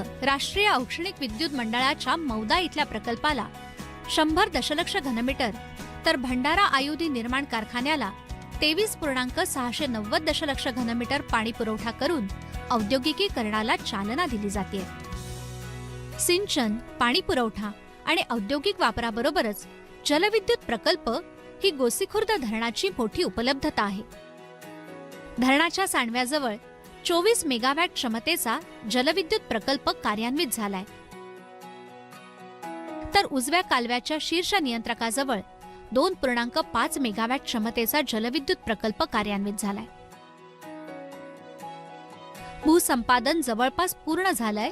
राष्ट्रीय औष्णिक विद्युत मंडळाच्या मौदा इथल्या प्रकल्पाला शंभर दशलक्ष घनमीटर तर भंडारा आयुधी निर्माण कारखान्याला तेवीस पूर्णांक सहाशे नव्वद दशलक्ष घनमीटर पाणी पुरवठा करून औद्योगिकीकरणाला चालना दिली जाते. सिंचन पाणी पुरवठा आणि औद्योगिक वापराबरोबरच जलविद्युत प्रकल्प ही गोसीखुर्द धरणाची मोठी उपलब्धता आहे. धरणाच्या सांडव्याजवळ चोवीस मेगावॅट क्षमतेचा जलविद्युत प्रकल्प कार्यान्वित झालाय. तर उजव्या कालव्याच्या शीर्ष नियंत्रकाजवळ दोन पूर्णांक पाच मेगावॅट क्षमतेचा जलविद्युत प्रकल्प कार्यान्वित झालाय. भूसंपादन जवळपास पूर्ण झालंय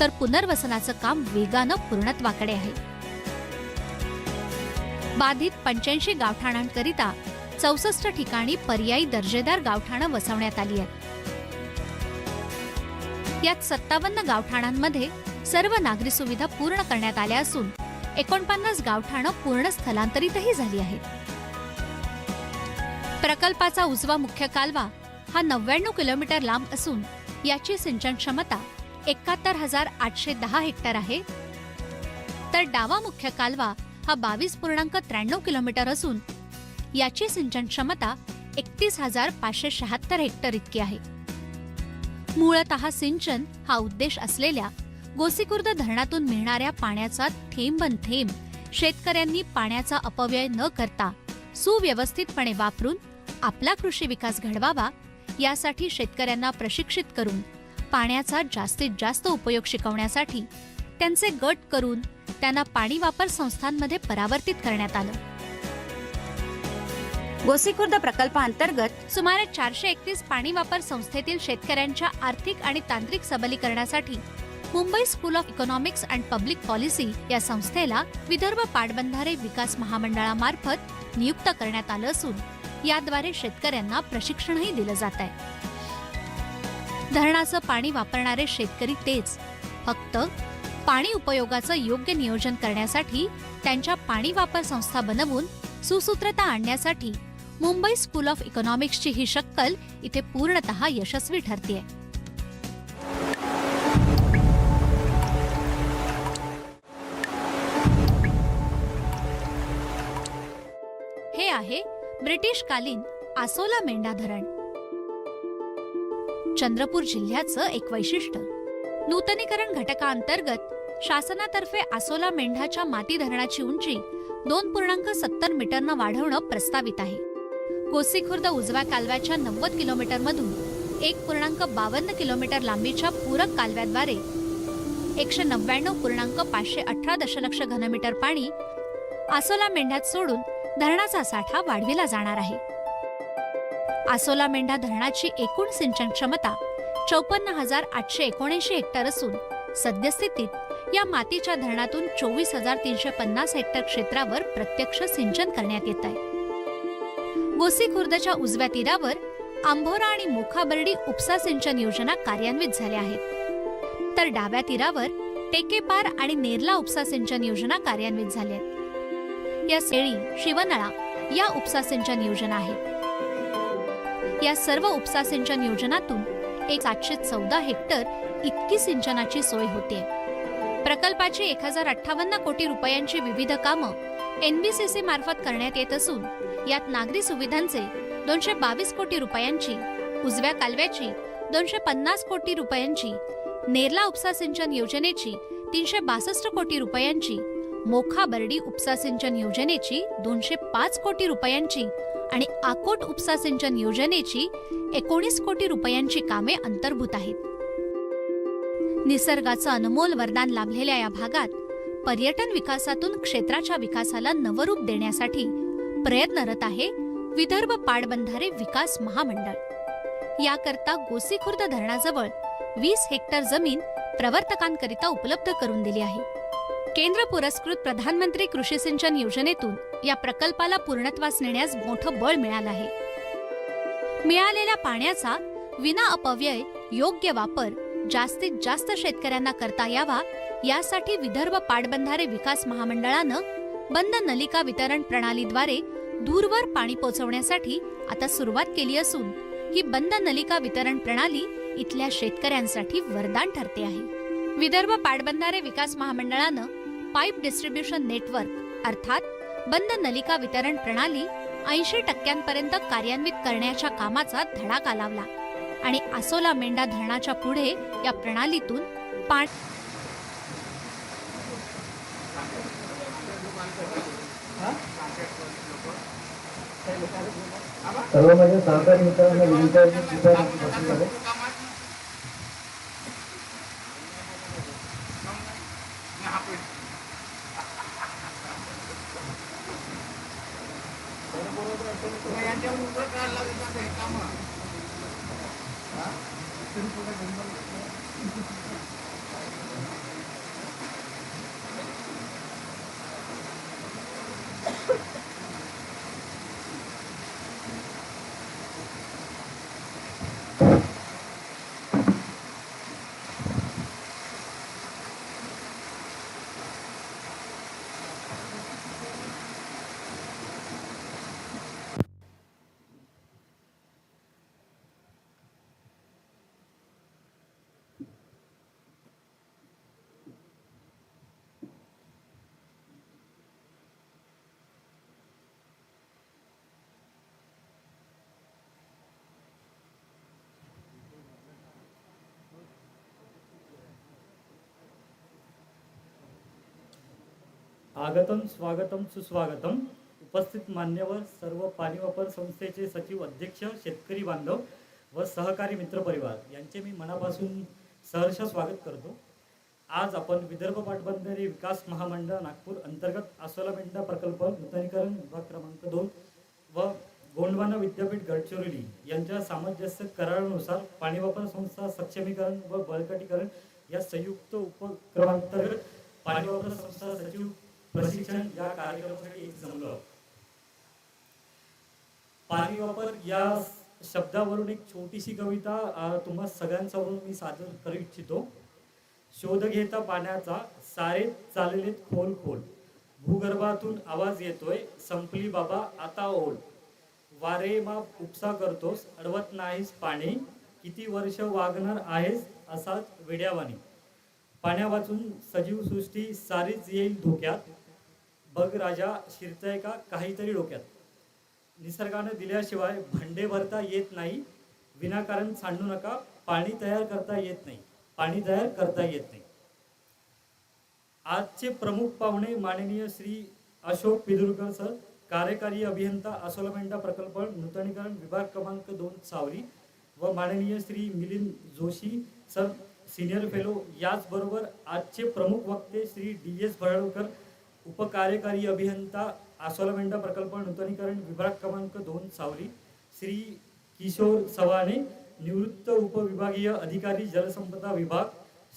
तर पुनर्वसनाचं काम वेगानं पूर्णत्वाकडे आहे. बाधित पंच्याऐंशी गावठाणांकरिता चौसष्ट ठिकाणी पर्यायी दर्जेदार गावठाणं वसवण्यात आली आहेत. यात सत्तावन्न गावठाणांमध्ये सर्व नागरी सुविधा पूर्ण करण्यात आल्या असून एकोणपन्नास गावठाणं पूर्ण स्थलांतरितही झाली आहेत. प्रकल्पाचा उजवा मुख्य कालवा हा नव्याण्णव किलोमीटर लांब असून याची सिंचन क्षमता एकाहत्तर हजार आठशे दहा हेक्टर आहे. तर डावा मुख्य कालवा हा बावीस पूर्णांक त्र्याण्णव किलोमीटर असून याची सिंचन क्षमता एकतीस हजार पाचशे शहात्तर हेक्टर इतकी आहे. मूळतः सिंचन हा उद्देश असलेल्या गोसीखुर्द धरणातून मिळणाऱ्या पाण्याचा थेंबन थेंब शेतकऱ्यांनी पाण्याचा अपव्यय न करता सुव्यवस्थितपणे वापरून आपला कृषी विकास घडवावा यासाठी शेतकऱ्यांना प्रशिक्षित करून पाण्याचा जास्तीत जास्त उपयोग शिकवण्यासाठी त्यांचे गट करून त्यांना पाणी वापर संस्थांमध्ये परावर्तित करण्यात आलं. गोसीखुर्द प्रकल्पाअंतर्गत सुमारे चारशे एकतीस पाणी वापर संस्थेतील शेतकऱ्यांच्या आर्थिक आणि तांत्रिक सबलीकरणासाठी Mumbai school of economics and public policy या संस्थेला विदर्भ पाटबंधारे विकास महामंडळामार्फत नियुक्त करण्यात आलं असून याद्वारे शेतकऱ्यांना प्रशिक्षणही दिलं जात आहे. धरणाचं पाणी वापरणारे शेतकरी तेच. फक्त पाणी उपयोगाचं योग्य नियोजन करण्यासाठी त्यांच्या पाणी वापर संस्था बनवून सुसूत्रता आणण्यासाठी मुंबई स्कूल ऑफ इकॉनॉमिक्सची ही शक्कल इथे पूर्णतः यशस्वी ठरतेय. हे आहे ब्रिटिशकालीन आसोला मेंढा धरण. चंद्रपूर जिल्ह्याचं एक वैशिष्ट्य. नूतनीकरण घटकाअंतर्गत शासनातर्फे आसोला मेंढाच्या माती धरणाची उंची दोन पूर्णांक सत्तर मीटरनं वाढवणं प्रस्तावित आहे. कोसीखुर्द उजव्या कालव्याच्या नव्वद किलोमीटर मधून एक पूर्णांक बावन्न किलोमीटर लांबीच्या पूरक कालव्याद्वारे एकशे नव्याण्णव पूर्णांक पाचशे अठरा दशलक्ष घनमीटर पाणी आसोला मेंढ्यात सोडून धरणाचा साठा वाढविला जाणार आहे. आसोला मेंढा धरणाची एकूण सिंचन क्षमता चौपन्न हजार आठशे एकोणऐंशी हेक्टर असून सद्यस्थितीत या मातीच्या धरणातून चोवीस हजार तीनशे पन्नास हेक्टर क्षेत्रावर प्रत्यक्ष सिंचन करण्यात येत आहे. गोसी खुर्दच्या उजव्या तीरावर आंभोरा आणि मोखाबर्डी उपसा सिंचन योजना कार्यान्वित झाल्या आहेत. तर डाव्या तीरावर टेकेपार आणि नेरला उपसा सिंचन योजना कार्यान्वित झाल्या आहेत. या सेळी शिवनळा या उपसा सिंचन योजना आहेत. या सर्व उपसा सिंचन योजनातून एक सातशे चौदा हेक्टर इतकी सिंचनाची सोय होते. प्रकल्पाची एक हजार अठ्ठावन्न कोटी रुपयांची विविध कामं एनबीसीसी मार्फत करण्यात येत असून यात नागरी सुविधांचे दोनशे बावीस कोटी रुपयांची उजव्या कालव्याची दोनशे पन्नास कोटी रुपयांची नेरला उपसा सिंचन योजनेची तीनशे बासष्ट कोटी रुपयांची मोखा बर्डी उपसा सिंचन योजनेची दोनशे पाच कोटी रुपयांची आणि आकोट उपसा सिंचन योजनेची एकोणीस कोटी रुपयांची कामे अंतर्भूत आहेत. निसर्गाचं अनमोल वरदान लाभलेल्या या भागात पर्यटन विकासातून क्षेत्राच्या विकासाला नवरूप देण्यासाठी प्रयत्नरत आहे विदर्भ पाटबंधारे विकास महामंडळ. याकरता गोसीखुर्द धरणाजवळ वीस हेक्टर जमीन प्रवर्तकांकरिता उपलब्ध करून दिली आहे. केंद्र पुरस्कृत प्रधानमंत्री कृषी सिंचन योजनेतून या प्रकल्पाला पूर्णत्वास नेण्यास मोठं बळ मिळालं आहे. मिळालेल्या पाण्याचा विना अपव्यय योग्य वापर जास्तीत जास्त शेतकऱ्यांना करता यावा यासाठी विदर्भ पाटबंधारे विकास महामंडळानं बंद नलिका वितरण प्रणालीद्वारे दूरवर पाणी पोहोचवण्यासाठी आता सुरुवात केली असून ही बंद नलिका वितरण प्रणाली इथल्या शेतकऱ्यांसाठी वरदान ठरते आहे. विदर्भ पाटबंधारे विकास महामंडळानं पाईप डिस्ट्रीब्युशन नेटवर्क अर्थात बंद नलिका वितरण प्रणाली ऐंशी टक्क्यांपर्यंत कार्यान्वित करण्याच्या कामाचा धडाका लावला. आणि आसोला मेंढा धरणाच्या पुढे या प्रणालीतून पाणी सर्व माझ्या सहकारी मित्रांना विनंती आगतम स्वागतम सुस्वागतम. उपस्थित मान्यवर सर्व पाणी वापर संस्थेचे सचिव अध्यक्ष शेतकरी बांधव व सहकारी मित्रपरिवार यांचे मी मनापासून सहर्ष स्वागत करतो. आज आपण विदर्भ पाटबंधारे विकास महामंडळ नागपूर अंतर्गत आसोला मेंढा प्रकल्प नूतनीकरण विभाग क्रमांक दोन व गोंडवाना विद्यापीठ गडचिरोली यांच्या सामंजस्य करारानुसार पाणी वापर संस्था सक्षमीकरण व बळकटीकरण या संयुक्त उपक्रमांतर्गत पाणी वापर संस्था सचिव प्रशिक्षण या कार्यक्रमासाठी एक जमलं पाणी वापर या शब्दावरून एक छोटीशी कविता तुम्हा सगळ्यांसमोर मी सादर करू इच्छितो. शोध घेता पाण्याचा सारे चाललेत खोल खोल. भूगर्भातून आवाज येतोय संपली बाबा आता ओढ वारे माप उपसा करतोस अडवत नाहीस पाणी. किती वर्ष वागणार आहेस असाच वेड्यावानी पाण्या वाचून सजीव सृष्टी सारीच येईल धोक्यात. बघ राजा शिरतय का काहीतरी डोक्यात? निसर्गानं दिल्याशिवाय भांडे भरता येत नाही विनाकारण सांडू नका पाणी तयार करता येत नाही पाणी तयार करता येत नाही. आजचे प्रमुख पाहुणे माननीय श्री अशोक पिदुरकर सर कार्यकारी अभियंता आसोलामेंटा प्रकल्प नूतनीकरण विभाग क्रमांक दोन सावरी व माननीय Shri Milind Joshi sir senior fellow याचबरोबर आजचे प्रमुख वक्ते श्री डी एस भरडकर उपकार्यकारी अभियंता आसोलामेंटा प्रकल्प नूतनीकरण विभाग क्रमांक दोन सावली. श्री किशोर सवाणे निवृत्त उपविभागीय अधिकारी जलसंपदा विभाग.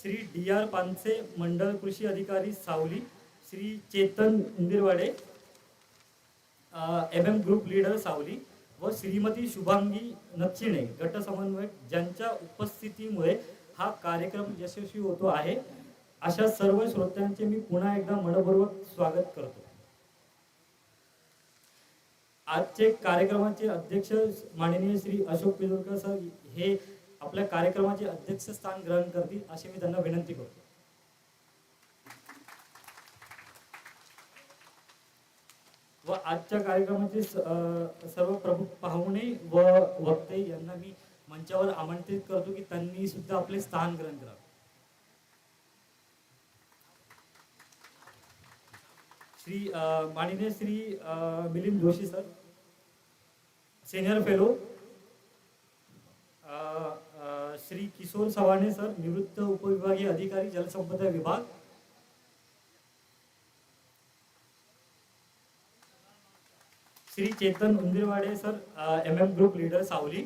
श्री डी आर पानसे मंडळ कृषी अधिकारी Sawali. Shri Chetan Indirwade M M group leader Sawali. व श्रीमती शुभांगी नक्षिणे गट समन्वयक ज्यांच्या उपस्थितीमुळे हा कार्यक्रम यशस्वी होतो आहे. अशा सर्व श्रोत्यांचे मी पुन्हा एकदा मनपूर्वक स्वागत करतो. आजचे कार्यक्रमाचे अध्यक्ष माननीय श्री अशोक पिलोरकर सर हे आपल्या कार्यक्रमाचे अध्यक्ष स्थान ग्रहण करतील अशी मी त्यांना विनंती करतो. व आजच्या कार्यक्रमाचे सर्व प्रमुख पाहुणे व वक्ते यांना मी मंचावर आमंत्रित करतो की त्यांनी सुद्धा आपले स्थान ग्रहण करावे. श्री माननीय Shri Milind Joshi sir senior fellow Shri Kishor Savane sir निवृत्त उपविभागीय अधिकारी जलसंपदा विभाग. Shri Chetan Undirwade sir M M group leader Sawali.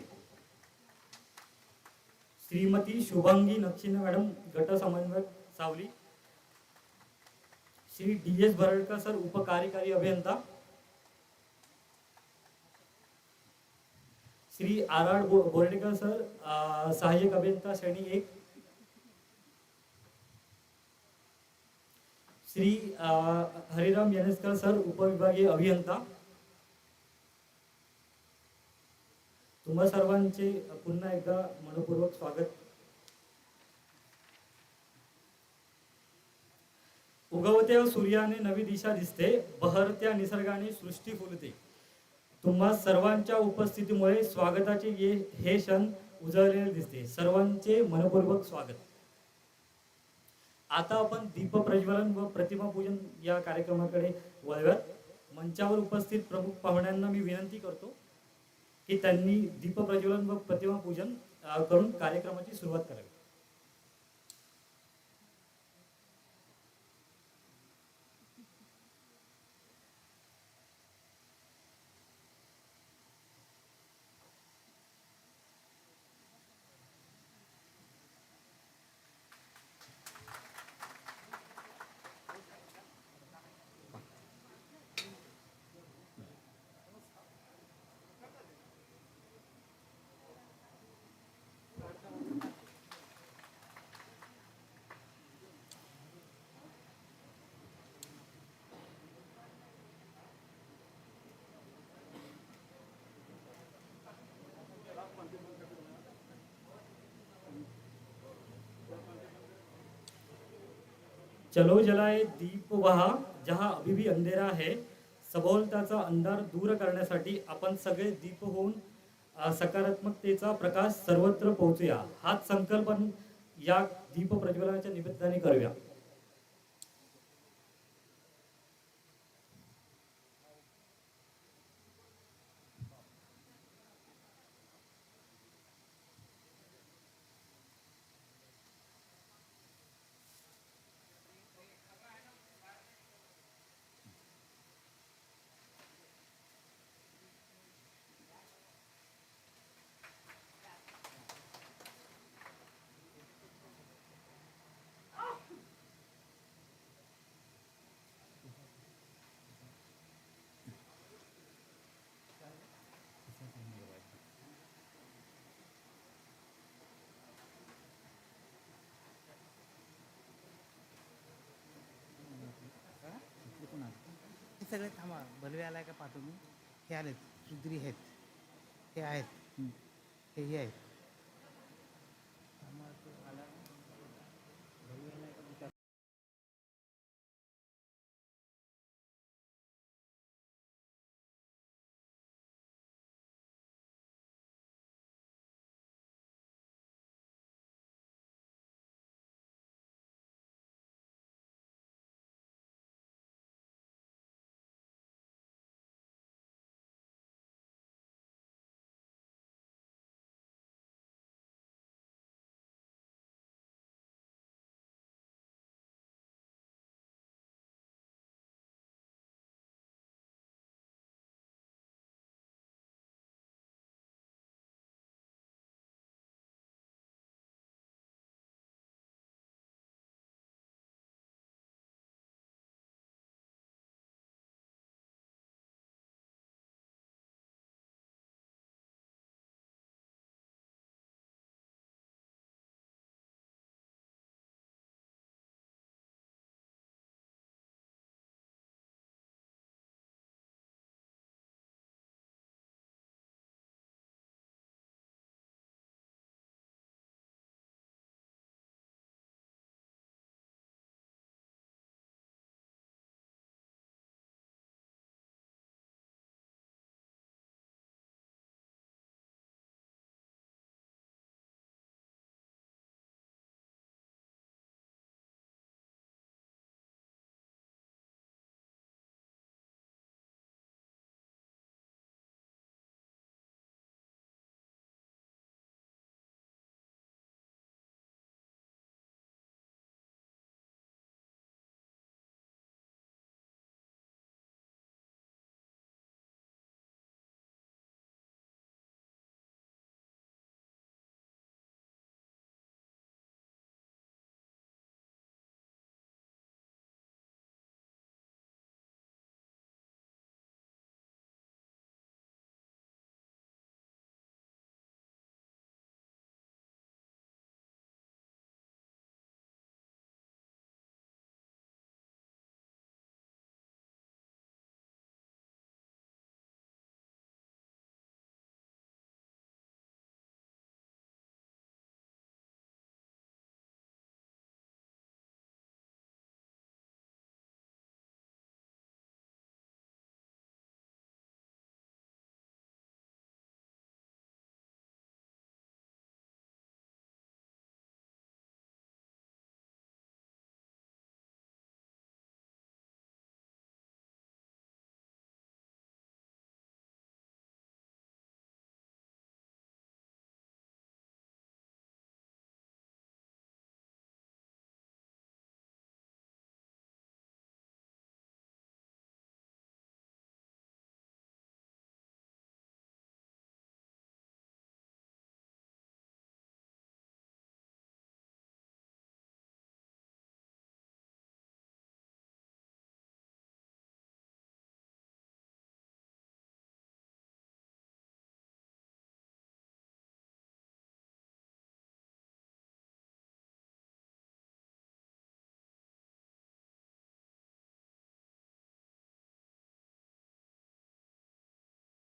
Shrimati Shubhangi Nakshine madam गट समन्वयक Sawali. Shri D S Bharadkar sir उपकार्यकारी अभियंता Shri R R Bordekar sir सहाय्यक अभियंता श्रेणी एक श्री हरिराम यनेसकर सर उपविभागीय अभियंता तुम्हा सर्वांचे पुन्हा एकदा मनपूर्वक स्वागत. उगवते सूर्याने नवी दिशा दिसते बहरत्या निसर्गाने सृष्टी फुलते. तुम्हा सर्वांच्या उपस्थितीमुळे स्वागताचे ये हे क्षण उजळलेले दिसते. सर्वांचे मनपूर्वक स्वागत. आता आपण दीप प्रज्वलन व प्रतिमा पूजन या कार्यक्रमाकडे वळवत मंचावर उपस्थित प्रमुख पाहुण्यांना मी विनंती करतो की त्यांनी दीप प्रज्वलन व प्रतिमा पूजन करून कार्यक्रमाची सुरुवात करावी. चलो जलाए दीप वहा जहा अभी भी अंधेरा है। सबोलताचा अंधार दूर करण्यासाठी आपण सगळे दीप होऊन सकारात्मकतेचा प्रकाश सर्वत्र पोहोचूया. हाच संकल्पन या दीप प्रज्वलनाच्या निमित्ताने करूया हे सगळे थांबा. बलवे आलाय का पाहतो मी? हे आलेत. सुद्री आहेत. हे आहेत. हे हे आहेत.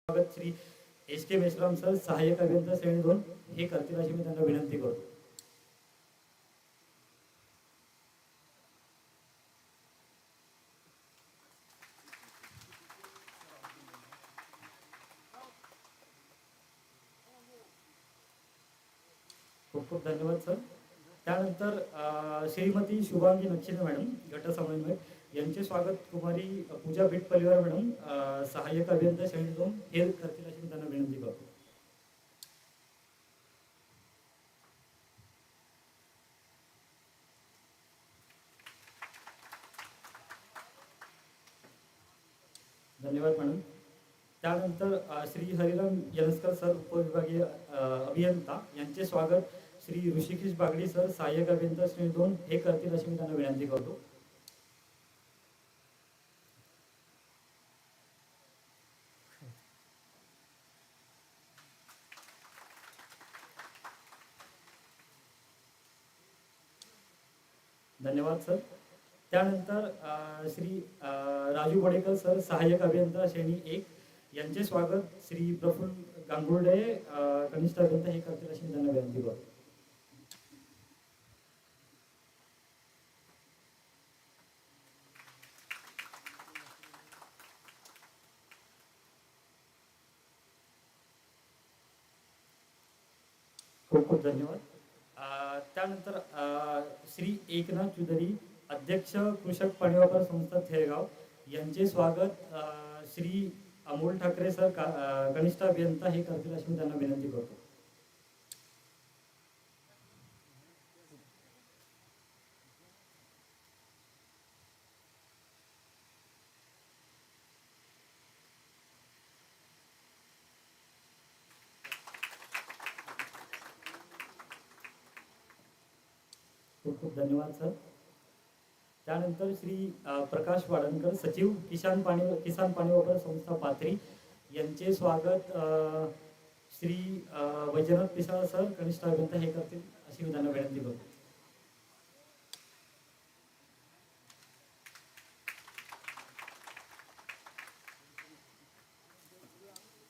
स्वागत Shri S K Meshram sir सहाय्यक अभियंता श्रेणी दोन. हे करतील अशी मी त्यांना विनंती करतो. खूप खूप धन्यवाद सर. श्रीमती शुभांगी नक्षिने मॅडम गट समन्वयक यांचे स्वागत कुमारी पूजा भेट परिवार मॅडम सहाय्यक अभियंता श्रेणी दोन हे करतील अशी मी त्यांना विनंती करतो. धन्यवाद मॅडम. त्यानंतर श्री हरिराम यलस्कर सर उपविभागीय अभियंता यांचे स्वागत श्री ऋषिकेश बागडी सर सहाय्यक अभियंता श्रेणी दोन हे करतील अशी मी त्यांना विनंती करतो. धन्यवाद सर. त्यानंतर श्री राजू बडेकर सर सहाय्यक अभियंता श्रेणी एक यांचे स्वागत. श्री प्रफुल्ल गांगुर्डे कनिष्ठ अभियंता हे करतील अशी त्यांना विनंती करतो खूप खूप धन्यवाद अ, त्यानंतर अ, श्री एकनाथ चौधरी अध्यक्ष कृषक पाणी संस्था थेरगाव यांचे स्वागत श्री अमोल ठाकरे सर का- कनिष्ठ अभियंता हे करतील अशी मी त्यांना विनंती करतो. खूप खूप धन्यवाद सर. त्यानंतर श्री प्रकाश वाडणकर सचिव किसान पाणी किसान पाणी वापर संस्था पाथरी यांचे स्वागत श्री वैजनाथ पिसाळ सर कनिष्ठ अभियंता हे करतील अशी विधान विनंती करतो.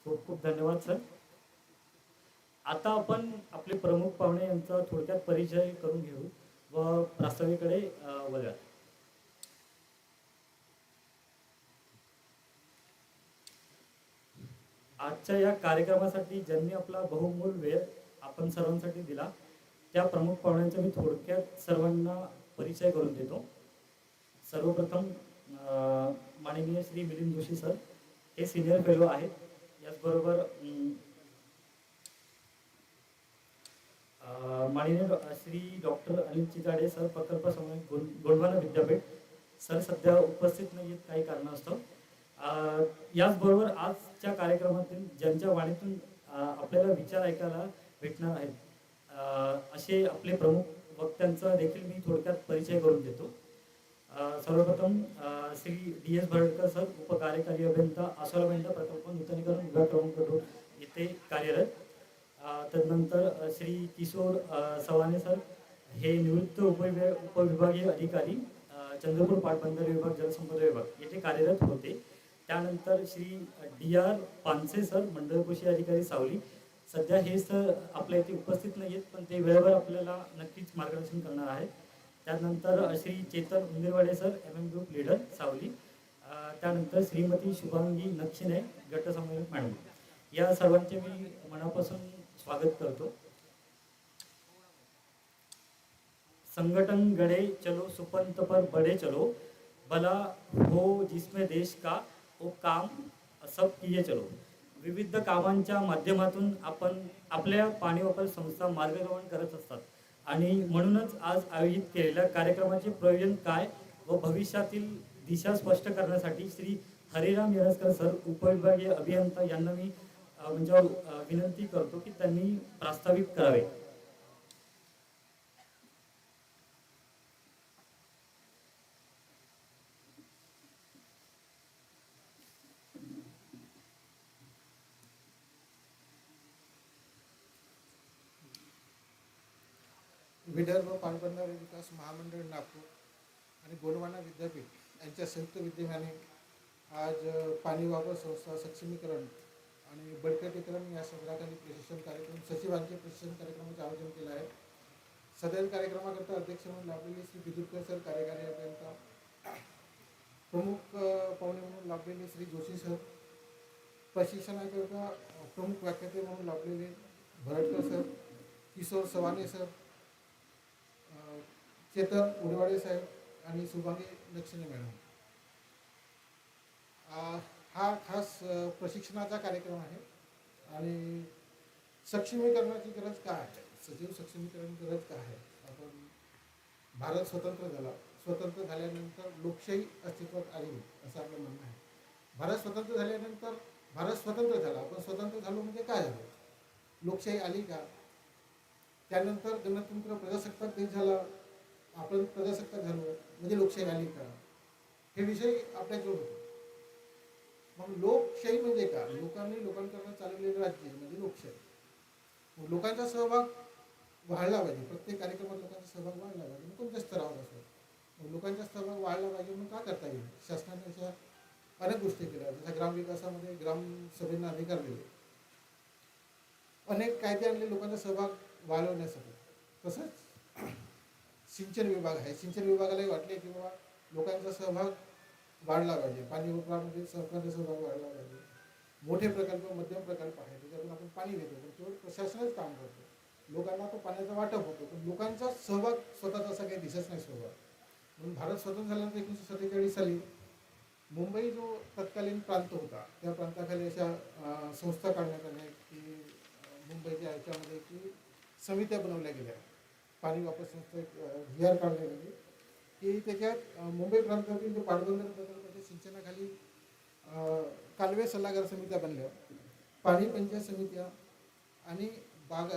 खूप खूप धन्यवाद सर. आता आपण आपले प्रमुख पाहुणे यांचा थोडक्यात परिचय करून घेऊ. व प्रास्ताविकडे अ, वळूया. आजच्या या कार्यक्रमासाठी ज्यांनी आपला बहुमूल वेळ आपण सर्वांसाठी दिला त्या प्रमुख पाहुण्यांचा मी थोडक्यात सर्वांना परिचय करून देतो. सर्वप्रथम माननीय श्री मिलिंद जोशी सर हे सिनियर फेलो आहेत. याचबरोबर माननीय डॉ- श्री डॉक्टर अनिल चिजाडे सर प्रकल्प समन्वय गों- गोंडवाना विद्यापीठ. सर सध्या उपस्थित नाही आहेत काही कारणास्तव. असतं याचबरोबर आजच्या कार्यक्रमातील ज्यांच्या वाणीतून आपल्याला विचार ऐकायला भेटणार आहेत असे आपले प्रमुख वक्त्यांचा देखील मी थोडक्यात परिचय करून देतो. सर्वप्रथम Shri D S Bharadkar sir उपकार्यकारी अभियंता आसोला मेंढा प्रकल्प नूतनीकरण विभाग क्रमांक दोन येथे कार्यरत. तदनंतर श्री किशोर सवाने सर हे निवृत्त उपविभाग उपविभागीय अधिकारी चंद्रपूर पाटबंधारे विभाग जलसंपदा विभाग येथे कार्यरत होते. त्यानंतर Shri D R Panse sir मंडळ कृषी अधिकारी सावली. सध्या हे सर आपल्या इथे उपस्थित नाही आहेत पण ते वेळेवर आपल्याला नक्कीच मार्गदर्शन करणार आहेत. त्यानंतर Shri Chetan Undirwade sir M M group leader Sawali. त्यानंतर श्रीमती शुभांगी नक्षिने गट समन्वयक मॅडम. या सर्वांचे मी मनापासून स्वागत करतो. संगठन गड़े चलो सुपंत पर बड़े चलो। भला हो जिसमें देश का वो काम सब किए चलो। विविध कामांच्या माध्यमातून आपण आपल्या पाणी वापर संस्था मार्गक्रमण करत असतात. आणि म्हणूनच आज आयोजित केलेल्या कार्यक्रमाचे प्रयोजन काय व भविष्यातील दिशा स्पष्ट करण्यासाठी श्री हरिराम यरसकर सर उपविभागीय अभियंता यांना मी म्हणजे विनंती करतो की त्यांनी प्रास्ताविक करावे. विदर्भ पाटबंधारे विकास महामंडळ नागपूर आणि गोंडवाना विद्यापीठ यांच्या संयुक्त विद्यमाने आज पाणी वापर संस्था सक्षमीकरण आणि बडकर विक्रम या सदराखाली प्रशिक्षण कार्यक्रम सचिवांचे प्रशिक्षण कार्यक्रमाचे आयोजन केलं आहे. सदर कार्यक्रमाकरता अध्यक्ष म्हणून लाभलेले श्री बिदुरकर सर कार्यकारी अभियंता प्रमुख पाहुणे म्हणून लाभलेले श्री जोशी सर प्रशिक्षणाकरता प्रमुख व्याख्याते म्हणून लाभलेले भरटकर सर किशोर सवाने सर चेतन उडवाडे साहेब आणि शुभांगी लक्ष्मी मॅडम. अ, हा खास प्रशिक्षणाचा कार्यक्रम आहे. आणि सक्षमीकरणाची गरज काय आहे? सजीव सक्षमीकरण गरज काय आहे? आपण भारत स्वतंत्र झाला. स्वतंत्र झाल्यानंतर लोकशाही अस्तित्वात आली असं आपलं म्हणणं आहे. भारत स्वतंत्र झाल्यानंतर भारत स्वतंत्र झाला. आपण स्वतंत्र झालो म्हणजे काय झालं? लोकशाही आली का? त्यानंतर गणतंत्र प्रजासत्ताक देश झाला. आपण प्रजासत्ताक झालो म्हणजे लोकशाही आली का? हे विषय आपल्याकडे होते मग लोकशाही म्हणजे का लोकांनी लोकांकडून चालवलेलं राज्य म्हणजे लोकशाही. मग लोकांचा सहभाग वाढला पाहिजे. प्रत्येक कार्यक्रमात लोकांचा सहभाग वाढला पाहिजे. मग कोणत्या स्तरावर असतो मग लोकांचा सहभाग वाढला पाहिजे मग का करता येईल शासनाने अशा अनेक गोष्टी केल्या. जसं ग्रामविकासामध्ये ग्रामसभेंना अधिकार दिले अनेक कायदे आणले लोकांचा सहभाग वाढवण्यासाठी. तसंच सिंचन विभाग आहे. सिंचन विभागालाही वाटले की बाबा लोकांचा सहभाग वाढला पाहिजे. पाणी वापरामध्ये सरकारचा सहभाग वाढला पाहिजे. मोठे प्रकल्प मध्यम प्रकल्प आहे त्याच्यातून आपण पाणी घेतो. पण केवळ प्रशासनच काम करतो. लोकांना तो पाण्याचा वाटप होतो. पण लोकांचा सहभाग स्वतःचा असा काही दिसत नाही सहभाग. म्हणून भारत स्वतंत्र झाल्यानंतर एकोणीसशे सत्तेचाळीस साली मुंबई जो तत्कालीन प्रांत होता त्या प्रांताखाली अशा संस्था काढण्यात आल्या की मुंबईच्या ह्याच्यामध्ये की समित्या बनवल्या गेल्या. पाणी वापर संस्था एक व्ही आर काढल्या गेली की त्याच्यात मुंबई प्रांतातील जे पाटबंधारे प्रकल्पाच्या सिंचनाखाली कालवे सल्लागार समित्या बनल्या. पाणी पंचायत समित्या आणि बाग